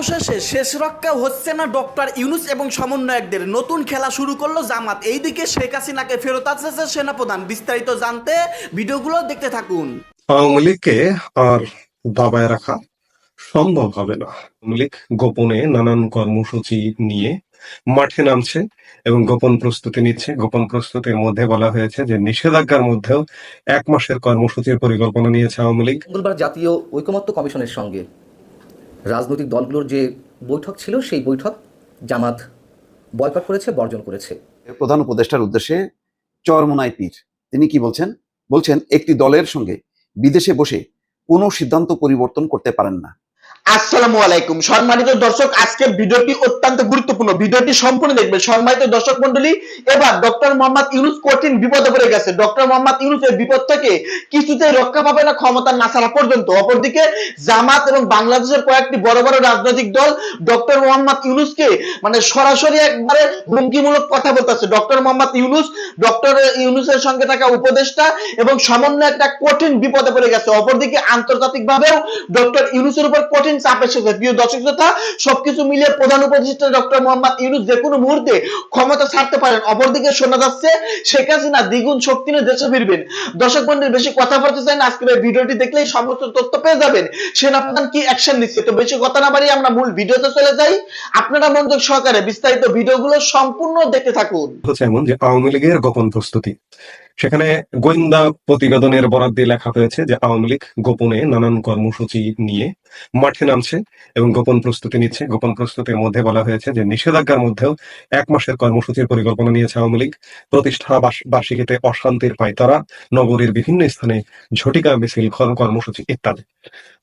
অবশেষে শেষ রক্ষা হচ্ছে না ডক্টর ইউনুস এবং সমন্বয়কদের। নতুন খেলা শুরু করল জামাত। এইদিকে শেখ হাসিনাকে ফেরত আসছে সেনাপ্রধান। বিস্তারিত জানতে ভিডিওগুলো দেখতে থাকুন। আওয়ামী লীগকে আর দাবায় রাখা সম্ভব হবে না। আওয়ামী লীগ গোপনে নানান কর্মসূচি নিয়ে মাঠে নামছে এবং গোপন প্রস্তুতি নিচ্ছে। গোপন প্রস্তুতির মধ্যে বলা হয়েছে যে নিষেধাজ্ঞার মধ্যেও এক মাসের কর্মসূচির পরিকল্পনা নিয়েছে আওয়ামী লীগ। মঙ্গলবার জাতীয় ঐকমত্য কমিশনের সঙ্গে রাজনৈতিক দলগুলোর যে বৈঠক ছিল, সেই বৈঠক জামাত বয়কট করেছে, বর্জন করেছে। প্রধান উপদেষ্টার উদ্দেশ্যে চরমোনাই পীর, তিনি কি বলছেন? বলছেন, একটি দলের সঙ্গে বিদেশে বসে কোনো সিদ্ধান্ত পরিবর্তন করতে পারেন না। আসসালামু আলাইকুম। সম্মানিত দর্শক, আজকের ভিডিওটি অত্যন্ত গুরুত্বপূর্ণ। ভিডিওটি সম্পূর্ণ দেখবেন। সম্মানিত দর্শক মন্ডলী, এবার ডক্টর মোহাম্মদ ইউনুস কঠিন বিপদে পড়ে গেছে। ডক্টর মোহাম্মদ ইউনুস এই বিপদ থেকে কিছুতেই রক্ষা পাবে না ক্ষমতা না ছাড়া পর্যন্ত। অপরদিকে, জামাত এবং বাংলাদেশের কয়েকটি বড় বড় রাজনৈতিক দল ডক্টর মোহাম্মদ ইউনুসকে মানে সরাসরি একবারে হুমকিমূলক কথা বলতেছে। ডক্টর মোহাম্মদ ইউনুস, ডক্টর ইউনুসের সঙ্গে থাকা উপদেষ্টা এবং সমন্বয় একটা কঠিন বিপদে পড়ে গেছে। অপরদিকে আন্তর্জাতিক ভাবেও ডক্টর ইউনুসের উপর কঠিন চাপ এসেছে প্রিয় দর্শক শ্রোতা, সবকিছু মিলিয়ে প্রধান উপদেষ্টা ডক্টর মোহাম্মদ ইউনুস যে কোনো মুহূর্তে ক্ষমতা ছাড়তে পারেন। অপরদিকে শোনা যাচ্ছে, শেখ হাসিনা দ্বিগুণ শক্তি নিয়ে দেশে ফিরবেন। দর্শক বন্ধুর বেশি কথা বলতে চাই না। আজকের এই ভিডিওটি দেখলেই সমস্ত তথ্য পেয়ে যাবেন। সেনাপ্রধান কি অ্যাকশন নিচ্ছে? তো বেশি কথা না বাড়িয়ে আমরা মূল ভিডিওতে চলে যাই। আপনারা মনোযোগ সহকারে বিস্তারিত ভিডিওগুলো সম্পূর্ণ দেখতে থাকুন। হচ্ছে যে আওয়ামী লীগের গোপন প্রস্তুতি। সেখানে গোয়েন্দা প্রতিবেদনের বরাদ দিয়ে লেখা হয়েছে যে আওয়ামী লীগ গোপনে নানান কর্মসূচি নিয়ে মাঠে নামছে এবং গোপন প্রস্তুতি নিচ্ছে। গোপন প্রস্তুতির মধ্যে বলা হয়েছে যে নিষেধাজ্ঞার মধ্যেও এক মাসের কর্মসূচির পরিকল্পনা নিয়েছে আওয়ামী লীগ। প্রতিষ্ঠা বার্ষিকীতে অশান্তির পায়তারা, নগরীর বিভিন্ন স্থানে ঝটিকা মিছিল কর্মসূচি ইত্যাদি।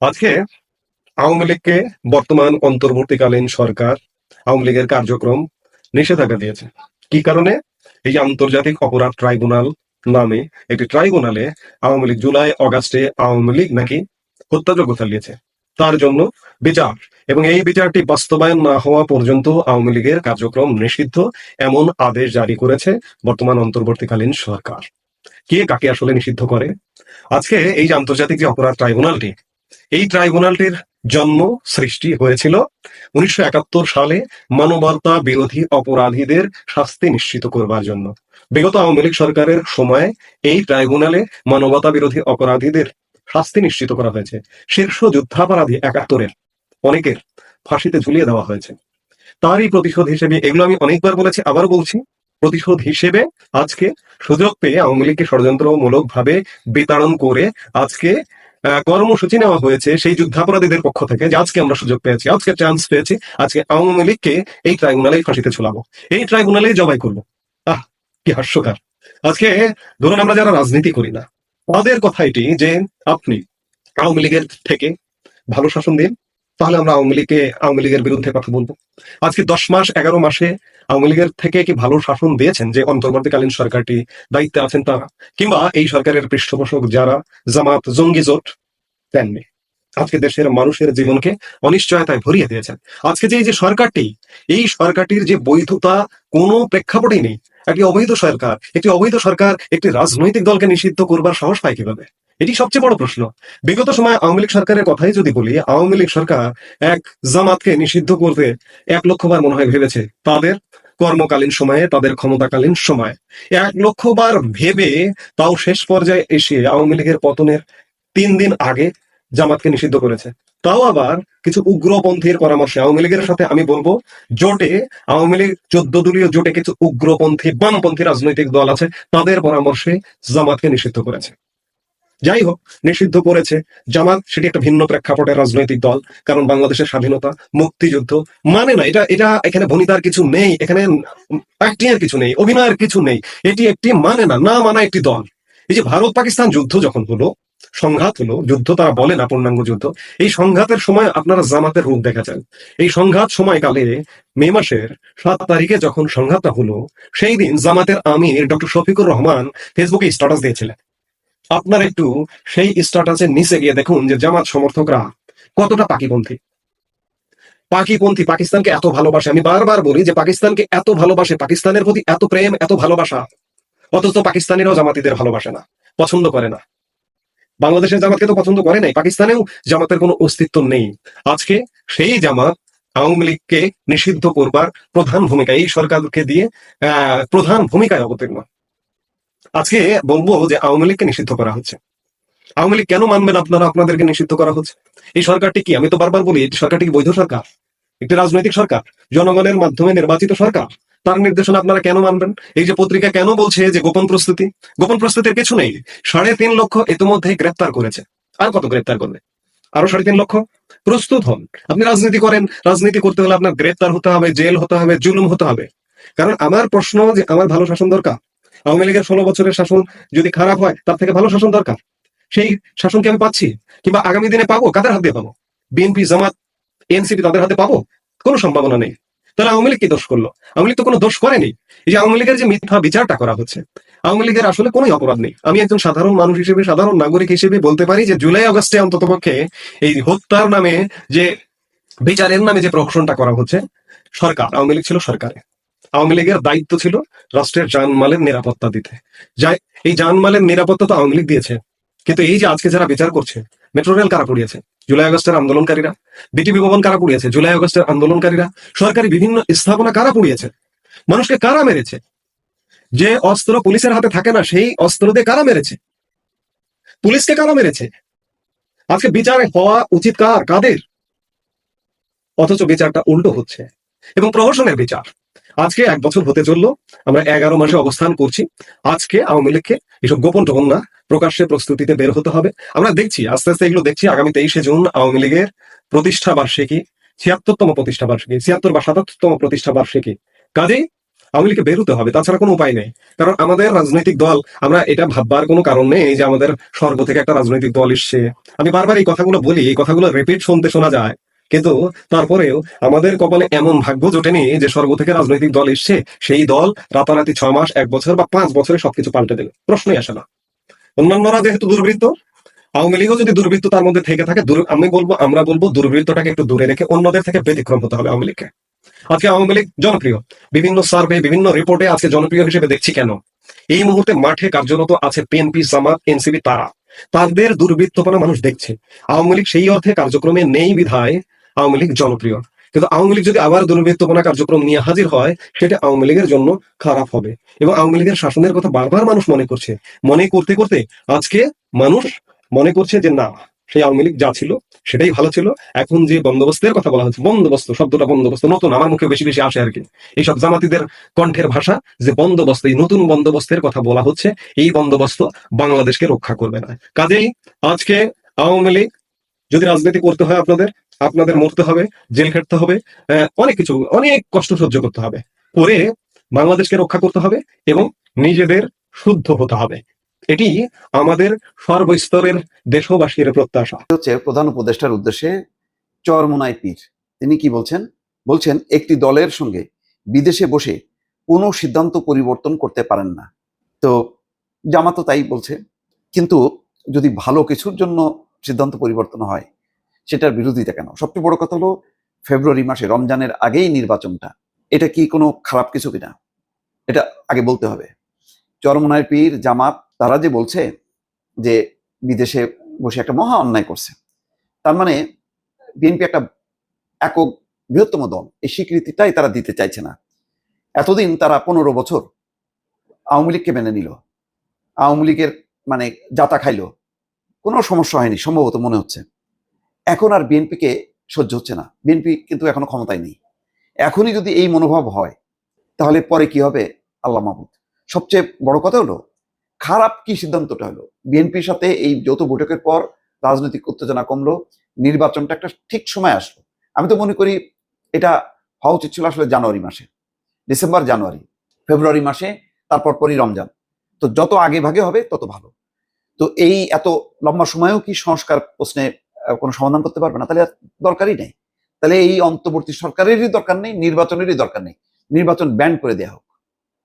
আজকে আওয়ামী লীগকে বর্তমান অন্তর্বর্তীকালীন সরকার, আওয়ামী লীগের কার্যক্রম নিষেধাজ্ঞা দিয়েছে। কি কারণে? এই আন্তর্জাতিক অপরাধ ট্রাইব্যুনাল নামে একটি ট্রাইব্যুনালে আওয়ামী লীগ জুলাই, অগাস্টে আওয়ামী লীগ নাকি হত্যাযোগ্য চালিয়েছে। তার জন্য বিচার এবং এই বিচারটি বাস্তবায়ন না হওয়া পর্যন্ত আওয়ামী লীগের কার্যক্রম নিষিদ্ধ, এমন আদেশ জারি করেছে বর্তমান অন্তর্বর্তীকালীন সরকার। কে কাকে আসলে নিষিদ্ধ করে? আজকে এই যে আন্তর্জাতিক যে অপরাধ ট্রাইব্যুনালটি, এই ট্রাইব্যুনালটির জন্ম সৃষ্টি হয়েছিল উনিশশো একাত্তর সালে মানবতা বিরোধী অপরাধীদের শাস্তি নিশ্চিত করবার জন্য। বিগত আওয়ামী লীগ সরকারের সময় এই ট্রাইব্যুনালে মানবতা বিরোধী অপরাধীদের শাস্তি নিশ্চিত করা হয়েছে। শীর্ষ যুদ্ধাপরাধী একাত্তরের অনেকের ফাঁসিতে ঝুলিয়ে দেওয়া হয়েছে। তারই প্রতিশোধ হিসেবে এগুলো আমি অনেকবার বলেছি আবার বলছি, প্রতিশোধ হিসেবে আজকে সুযোগ পেয়ে আওয়ামী লীগকে ষড়যন্ত্রমূলক ভাবে বিতাড়ন করে আজকে কর্মসূচি নেওয়া হয়েছে সেই যুদ্ধাপরাধীদের পক্ষ থেকে যে আজকে আমরা সুযোগ পেয়েছি, আজকে চান্স পেয়েছি, আজকে আওয়ামী লীগকে এই ট্রাইব্যুনালে ফাঁসিতে ঝুলাবো। এই ট্রাইব্যুনালে জবাই করব। কি হাস্যকর। আজকে ধরুন আমরা যারা রাজনীতি করি না, তাদের কথা এটি যে আপনি আওয়ামী লীগের থেকে ভালো শাসন দিন, তাহলে আমরা আওয়ামী লীগকে, আওয়ামী লীগের বিরুদ্ধে কথা বলব। আজকে দশ মাস, এগারো মাসে আওয়ামী লীগের থেকে কি ভালো শাসন দিয়েছেন যে অন্তর্বর্তীকালীন সরকারটি দায়িত্বে আছেন তারা? কিংবা এই সরকারের পৃষ্ঠপোষক যারা জামাত, জঙ্গি জোট দেননি আজকে দেশের মানুষের জীবনকে অনিশ্চয়তায় ভরিয়ে দিয়েছেন। আজকে যে এই যে সরকারটি, এই সরকারটির যে বৈধতা কোনো প্রেক্ষাপটেই নেই। একটি অবৈধ সরকার, একটি অবৈধ সরকার একটি রাজনৈতিক দলকে নিষিদ্ধ করবার সাহস পায় কীভাবে? এটি সবচেয়ে বড় প্রশ্ন। বিগত সময় আওয়ামী লীগ সরকারের কথাই যদি বলি, আওয়ামী লীগ সরকার এক জামাতকে নিষিদ্ধ করতে এক লক্ষবার মনে হয় ভেবেছে। তাদের কর্মকালীন সময়ে, তাদের ক্ষমতাকালীন সময়। এক লক্ষবার ভেবে তাও শেষ পর্যায়ে এসে আওয়ামী লীগের পতনের তিন দিন আগে জামাতকে নিষিদ্ধ করেছে। তাও আবার কিছু উগ্রপন্থীর পরামর্শে আওয়ামী লীগের সাথে আমি বলব, জোটে, আওয়ামী লীগ, চোদ্দ দলীয় জোটে কিছু উগ্রপন্থী, বামপন্থী রাজনৈতিক দল আছে, তাদের পরামর্শে জামাতকে নিষিদ্ধ করেছে। যাই হোক, নিষিদ্ধ করেছে। জামাত, সেটি একটা ভিন্ন প্রেক্ষাপটের রাজনৈতিক দল, কারণ বাংলাদেশের স্বাধীনতা, মুক্তিযুদ্ধ মানে না, এটা এটা এখানে ভনিতার কিছু নেই, এখানে অ্যাক্টিং এর কিছু নেই, অভিনয়ের কিছু নেই। এটি একটি মানে না না মানা একটি দল। এই যে ভারত পাকিস্তান যুদ্ধ যখন হলো সংঘাত হলো, যুদ্ধ, তারা বলে না পূর্ণাঙ্গ যুদ্ধ। এই সংঘাতের সময় আপনারা জামাতের রূপ দেখেছেন। এই সংঘাত সময়কালে মে মাসের সাত তারিখে যখন সংঘাতটা হলো, সেই দিন জামাতের আমির ডক্টর শফিকুর রহমান ফেসবুকে স্ট্যাটাস দিয়েছিলেন। আপনার একটু সেই স্ট্যাটাসের নিচে গিয়ে দেখুন যে জামাত সমর্থকরা কতটা পাকিপন্থী। পাকিপন্থী পাকিস্তানকে এত ভালোবাসে। আমি বারবার বলি যে পাকিস্তানকে এত ভালোবাসে, পাকিস্তানের প্রতি এত প্রেম, এত ভালোবাসা। অথচ পাকিস্তানিরাও জামাতিদের ভালোবাসে না, পছন্দ করে না। বাংলাদেশের জামাতকে তো পছন্দ করে নাই, পাকিস্তানেও জামাতের কোনো অস্তিত্ব নেই। আজকে সেই জামাত আওয়ামী লীগকে নিষিদ্ধ করবার প্রধান ভূমিকা, এই সরকারকে দিয়ে প্রধান ভূমিকায় অবতীর্ণ। আজকে বলব যে আওয়ামী লীগকে নিষিদ্ধ করা হচ্ছে। আওয়ামী লীগ কেন মানবেন আপনারা আপনাদেরকে নিষিদ্ধ করা হচ্ছে? এই সরকারটি কি? আমি তো বারবার বলি সরকারটি কি বৈধ সরকার? একটি রাজনৈতিক সরকার? জনগণের মাধ্যমে নির্বাচিত সরকার? তার নির্দেশনা আপনারা কেন মানবেন? এই যে পত্রিকা কেন বলছে যে গোপন প্রস্তুতি? গোপন প্রস্তুতির কিছু নেই। সাড়ে তিন লক্ষ ইতিমধ্যে গ্রেপ্তার করেছে। আর কত গ্রেপ্তার করবে? আরও সাড়ে তিন লক্ষ? প্রস্তুত হন। আপনি রাজনীতি করেন, রাজনীতি করতে হলে আপনার গ্রেপ্তার হতে হবে, জেল হতে হবে, জুলুম হতে হবে। কারণ আমার প্রশ্ন যে আমার ভালো শাসন দরকার, আওয়ামী লীগের ষোলো বছরের শাসন যদি খারাপ হয়, তার থেকে ভালো শাসন দরকার। সেই শাসন কি আমি পাচ্ছি? কিংবা আগামী দিনে পাবো? কাদের হাত দিয়ে পাবো? বিএনপি, জামাত, এনসিপি তাদের হাতে পাবো? কোনো সম্ভাবনা নেই। তাহলে আওয়ামী লীগ কি দোষ করল? আওয়ামী লীগ তো কোনো দোষ করেনি। এই যে আওয়ামী লীগের যে মিথ্যা বিচারটা করা হচ্ছে, আওয়ামী লীগের আসলে কোনো অপরাধ নেই। আমি একজন সাধারণ মানুষ হিসেবে, সাধারণ নাগরিক হিসেবে বলতে পারি যে জুলাই আগস্টে অন্তত পক্ষে এই হত্যার নামে যে বিচারের নামে যে প্রহসনটা করা হচ্ছে, সরকার, আওয়ামী লীগ ছিল সরকারে। আওয়ামী লীগের দায়িত্ব ছিল রাষ্ট্রের জানমালের নিরাপত্তা দিতে। যাই, এই জানমালের নিরাপত্তা তো আওয়ামী লীগ দিয়েছে। কিন্তু এই যে আজকে যারা বিচার করছে মেট্রো রেল কারা পুড়িয়েছে? জুলাই আগস্টের আন্দোলনকারীরা। বিটিভি ভবন কারা পুড়িয়েছে? জুলাই আগস্টের আন্দোলনকারীরা। সরকারি বিভিন্ন স্থাপনা কারা পুড়িয়েছে? মানুষকে কারা মেরেছে? যে অস্ত্র পুলিশের হাতে থাকে না, সেই অস্ত্র দিয়ে কারা মেরেছে? পুলিশকে কারা মেরেছে? আজকে বিচার হওয়া উচিত কার? কাদের? অথচ বিচারটা উল্টো হচ্ছে। এবং প্রহসনের বিচার। আজকে এক বছর হতে চলল, আমরা এগারো মাসে অবস্থান করছি। আজকে আওয়ামী লীগকে এসব গোপন টোপন না প্রকাশ্যে প্রস্তুতিতে বের হতে হবে। আমরা দেখছি, আস্তে আস্তে এগুলো দেখছি। আগামী তেইশে জুন আওয়ামী লীগের প্রতিষ্ঠা বার্ষিকী, ছিয়াত্তরতম প্রতিষ্ঠা বার্ষিকী, ছিয়াত্তর বা সাতাত্তরতম প্রতিষ্ঠা বার্ষিকী। কাজেই আওয়ামী লীগকে বেরোতে হবে, তাছাড়া কোনো উপায় নেই। কারণ আমাদের রাজনৈতিক দল, আমরা এটা ভাববার কোনো কারণ নেই যে আমাদের স্বর্গ থেকে একটা রাজনৈতিক দল এসছে। আমি বারবার এই কথাগুলো বলি, এই কথাগুলো রিপিট শুনতে শোনা যায়। কিন্তু তারপরেও আমাদের কপালে এমন ভাগ্য জোটেনি যে স্বর্গ থেকে রাজনৈতিক দল এসছে সেই দল রাতারাতি ছয় মাস, এক বছর বা পাঁচ বছরে সবকিছু পাল্টে দেবে প্রশ্নই আসে না। অন্যান্যরা যেহেতু দুর্বৃত্ত, আওয়ামী লীগও যদি দুর্বৃত্ত তার মধ্যে থেকে থাকে আমি বলব, আমরা বলব দুর্বৃত্তটাকে একটু দূরে রেখে অন্যদের থেকে ব্যতিক্রম হতে হবে আওয়ামী লীগকে। আজকে আওয়ামী লীগ জনপ্রিয়। বিভিন্ন সার্ভে, বিভিন্ন রিপোর্টে আজকে জনপ্রিয় হিসেবে দেখছি কেন? এই মুহূর্তে মাঠে কার্যরত আছে পিএনপি জামাত, এনসিপি, তারা। তাদের দুর্বৃত্তপনা মানুষ দেখছে। আওয়ামী লীগ সেই অর্থে কার্যক্রমে নেই বিধায় আওয়ামী লীগ জনপ্রিয়। কিন্তু আওয়ামী লীগ যদি আবার দুর্বৃত্তপনা কার্যক্রম নিয়ে হাজির হয়, সেটা আওয়ামী লীগের জন্য খারাপ হবে। এবং আওয়ামী লীগের শাসনের কথা বারবার মানুষ মনে করছে। মনে করতে করতে আজকে মানুষ মনে করছে যে, না, সেই আওয়ামী লীগ যা ছিল, সেটাই ভালো ছিল। এখন যে বন্দোবস্তের কথা বলা হচ্ছে, বন্দোবস্ত, শব্দটা বন্দোবস্ত, নতুন, আমার মুখে বেশি বেশি আসে আর কি এইসব জামাতিদের কণ্ঠের ভাষা যে বন্দোবস্ত, এই নতুন বন্দোবস্তের কথা বলা হচ্ছে, এই বন্দোবস্ত বাংলাদেশকে রক্ষা করবে না। কাজেই আজকে আওয়ামী লীগ যদি রাজনীতি করতে হয় আপনাদের আপনাদের মরতে হবে, জেল খেটতে হবে অনেক কিছু, অনেক কষ্ট সহ্য করতে হবে। করে বাংলাদেশকে রক্ষা করতে হবে এবং নিজেদের শুদ্ধ হতে হবে। এটি আমাদের সর্বস্তরের দেশবাসীর প্রত্যাশা। হচ্ছে প্রধান উপদেষ্টার উদ্দেশ্যে চরমোনাই পীর। তিনি কি বলছেন? বলছেন, একটি দলের সঙ্গে বিদেশে বসে কোনো সিদ্ধান্ত পরিবর্তন করতে পারেন না। তো জামাতো তাই বলছে। কিন্তু যদি ভালো কিছুর জন্য সিদ্ধান্ত পরিবর্তন হয় সেটার বিরোধিতা কেন? সবচেয়ে বড় কথা হলো, ফেব্রুয়ারি মাসে রমজানের আগেই নির্বাচনটা। এটা কি কোনো খারাপ কিছু কিনা? এটা আগে বলতে হবে। চরমোনাই পীর, জামাত, তারা যে বলছে যে বিদেশে বসে একটা মহা অন্যায় করছে, তার মানে বিএনপি একটা একক বৃহত্তম দল, এই স্বীকৃতিটাই তারা দিতে চাইছে না। এতদিন তারা পনেরো বছর আওয়ামী লীগকে মেনে নিল, আওয়ামী লীগের মানে যাতা খাইলো, কোনো সমস্যা হয়নি, সম্ভবত মনে হচ্ছে। এখন আর বিএনপিকে সহ্য হচ্ছে না। বিএনপি কিন্তু এখনও ক্ষমতায় নেই। এখনই যদি এই মনোভাব হয়, তাহলে পরে কি হবে? আল্লাহ মাহমুদ সবচেয়ে বড় কথা হলো, খারাপ কি সিদ্ধান্তটা হলো? বিএনপির সাথে এই যৌথ বৈঠকের পর রাজনৈতিক উত্তেজনা কমলো, নির্বাচনটা একটা ঠিক সময় আসলো। আমি তো মনে করি এটা হওয়া উচিত ছিল আসলে জানুয়ারি মাসে। ডিসেম্বর, জানুয়ারি। ফেব্রুয়ারি মাসে, তারপর পরই রমজান। তো যত আগে ভাগে হবে, তত ভালো। তো এই এত লম্বা সময়েও কি সংস্কার প্রশ্নে কোনো সমাধান করতে পারবে না, তাহলে দরকারই নেই। তাহলে এই অন্তর্বর্তী সরকারেরই দরকার নেই, নির্বাচনেরই দরকার নেই। নির্বাচন ব্যান করে দেওয়া হোক।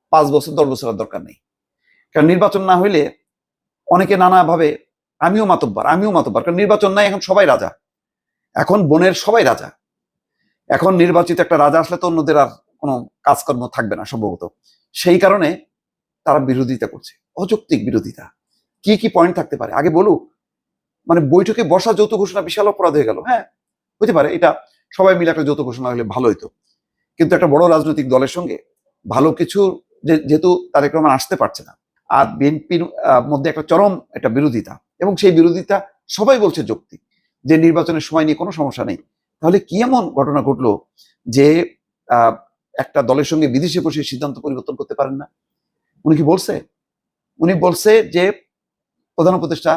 পাঁচ বছর, দশ বছর আর দরকার নেই। কারণ নির্বাচন না হইলে অনেকে নানাভাবে, আমিও মাতব্বার আমিও মাতব্বার। কারণ নির্বাচন নাই, এখন সবাই রাজা। এখন বনের সবাই রাজা। এখন নির্বাচিত একটা রাজা আসলে তো অন্যদের আর কোনো কাজকর্ম থাকবে না সম্ভবত। সেই কারণে তারা বিরোধিতা করছে। অযৌক্তিক বিরোধিতা। কি কি পয়েন্ট থাকতে পারে? আগে বলুক। মানে বৈঠকে বসা যৌথ ঘোষণা বিশাল অপরাধ হয়ে গেল। হ্যাঁ। হতে পারে এটা সবাই মিলে একটা যৌথ ঘোষণা হলে ভালো হতো কিন্তু একটা বড় রাজনৈতিক দলের সঙ্গে ভালো কিছু যেহেতু তারেক রহমান আসতে পারছে না আর বিএনপির মধ্যে একটা চরম একটা বিরোধিতা এবং সেই বিরোধিতা সবাই বলছে যৌক্তিক যে নির্বাচনের সময় নিয়ে কোনো সমস্যা নেই। তাহলে কি এমন ঘটনা ঘটলো যে আহ, একটা দলের সঙ্গে বিদেশে বসে সিদ্ধান্ত পরিবর্তন করতে পারেন না? উনি কি বলছে? উনি বলছে যে প্রধান উপদেষ্টা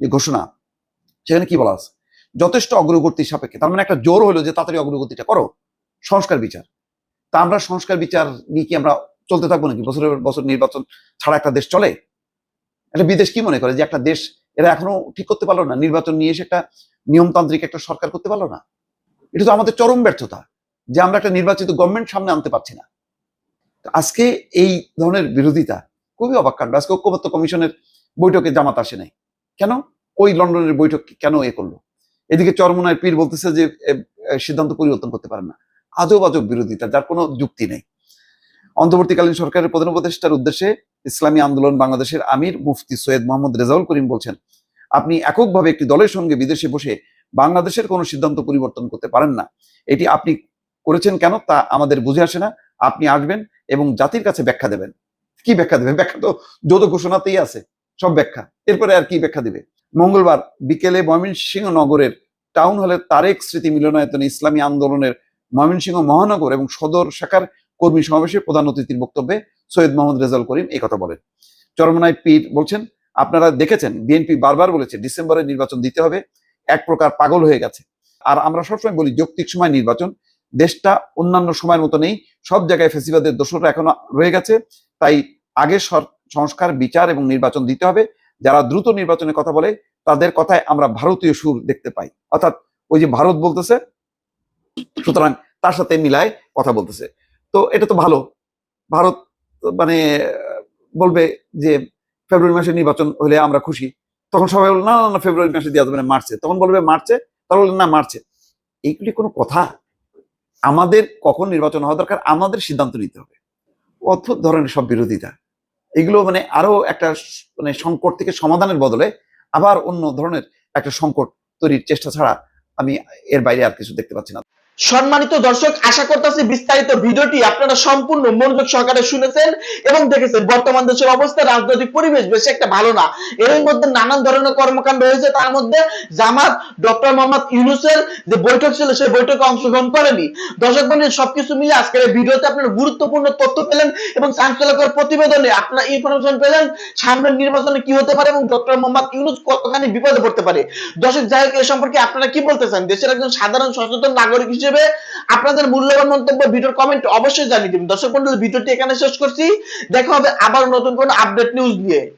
যে ঘোষণা সেখানে কি বলা আছে? যথেষ্ট অগ্রগতি সাপেক্ষে, তার মানে একটা জোর হলো যে তাড়াতাড়ি অগ্রগতিটা করো, সংস্কার বিচার। তা আমরা সংস্কার বিচার নিয়ে কি আমরা চলতে থাকব নাকি? বছরের বছর নির্বাচন ছাড়া একটা দেশ চলে? একটা বিদেশ কি মনে করে যে একটা দেশ এরা এখনও ঠিক করতে পারল না? নির্বাচন নিয়ে এসে একটা নিয়মতান্ত্রিক একটা সরকার করতে পারল না? এটা তো আমাদের চরম ব্যর্থতা যে আমরা একটা নির্বাচিত গভর্নমেন্ট সামনে আনতে পারছি না। আজকে এই ধরনের বিরোধিতা খুবই অবাক কাণ্ড আজকে ঐক্যবদ্ধ কমিশনের বৈঠকে জামাত আসে নাই। কেন? ওই লন্ডনের বৈঠক কেন এ করল? এদিকে চরমনায় পীর বলতেছে যে সিদ্ধান্ত পরিবর্তন করতে পারে না। আজব আজব বিরোধিতা, যার কোনো যুক্তি নেই। অন্তর্বর্তীকালীন সরকারের প্রধান উপদেষ্টার উদ্দেশ্যে ইসলামী আন্দোলন বাংলাদেশের আমির মুফতি সৈয়দ মোহাম্মদ রেজাউল করিম বলছেন, আপনি এককভাবে একটি দলের সঙ্গে বিদেশে বসে বাংলাদেশের কোনো সিদ্ধান্ত পরিবর্তন করতে পারেন না। এটি আপনি করেছেন কেন তা আমাদের বুঝে আসে না। আপনি আসবেন এবং জাতির কাছে ব্যাখ্যা দেবেন। কি ব্যাখ্যা দেবেন? ব্যাখ্যা তো যৌথ ঘোষণাতেই আছে, সব ব্যাখ্যা। এরপরে আর কি ব্যাখ্যা দিবে? মঙ্গলবার বিকেলে ময়মনসিংহ নগরের টাউন হলের তারেক স্মৃতি মিলনায়তনে ইসলামী আন্দোলনের ময়মনসিংহ মহানগর এবং সদর শাখার কর্মী সমাবেশে প্রধান অতিথির বক্তব্যে সৈয়দ মোহাম্মদ রেজাল করিম এই কথা বলেন। চরমনায় পীর বলছেন, আপনারা দেখেছেন, বিএনপি বারবার বলেছে ডিসেম্বরে নির্বাচন দিতে হবে, এক প্রকার পাগল হয়ে গেছে। আর আমরা সবসময় বলি, যৌক্তিক সময় নির্বাচন, দেশটা অন্যান্য সময়ের মতো নেই, সব জায়গায় ফেসিবাদের দোষরা এখনও রয়ে গেছে, তাই আগে সংস্কার, বিচার এবং নির্বাচন দিতে হবে যারা দ্রুত নির্বাচনের কথা বলে তাদের কথায় আমরা ভারতীয় সুর দেখতে পাই। অর্থাৎ ওই যে ভারত বলতেছে সুতরাং তার সাথে মিলায় কথা বলতেছে। তো এটা তো ভালো। ভারত মানে বলবে যে ফেব্রুয়ারি মাসে নির্বাচন হলে আমরা খুশি। তখন সবাই বলবে না না, ফেব্রুয়ারি মাসে দেওয়া যাবে না মার্চে। তখন বলবে মার্চে? তারা বলবে না মার্চে। এইগুলি কোনো কথা? আমাদের কখন নির্বাচন হওয়া দরকার? আমাদের সিদ্ধান্ত নিতে হবে। অদ্ভুত ধরনের সব বিরোধিতা এগুলো মানে আরও একটা মানে সংকট থেকে সমাধানের বদলে আবার অন্য ধরনের একটা সংকট তৈরির চেষ্টা ছাড়া আমি এর বাইরে আর কিছু দেখতে পাচ্ছি না। সম্মানিত দর্শক, আশা করতেছি বিস্তারিত ভিডিওটি আপনারা সম্পূর্ণ মনোযোগ সহকারে শুনেছেন এবং দেখেছেন। বর্তমান দেশের অবস্থা, রাজনৈতিক পরিবেশ বেশি একটা ভালো না। এর মধ্যে নানান ধরনের কর্মকাণ্ড হয়েছে। তার মধ্যে জামাত, ডক্টর মোহাম্মদ ইউনুসের যে বৈঠক ছিল, সেই বৈঠকে অংশগ্রহণ করেনি। দর্শক বন্ধু, সবকিছু মিলে আজকের এই ভিডিওতে আপনারা গুরুত্বপূর্ণ তথ্য পেলেন এবং চাঞ্চল্যকর প্রতিবেদনে আপনারা ইনফরমেশন পেলেন সামনের নির্বাচনে কি হতে পারে এবং ডক্টর মোহাম্মদ ইউনুস কতখানি বিপদে পড়তে পারে। দর্শক, যাই হোক, এ সম্পর্কে আপনারা কি বলতে চান? দেশের একজন সাধারণ সচেতন নাগরিক হিসেবে আপনাদের মূল্যবান মন্তব্য, ভিডিওর কমেন্ট অবশ্যই জানিয়ে দিবেন। দর্শক বন্ধু ভিডিওটি এখানে শেষ করছি। দেখা হবে আবার নতুন কোন আপডেট নিউজ নিয়ে।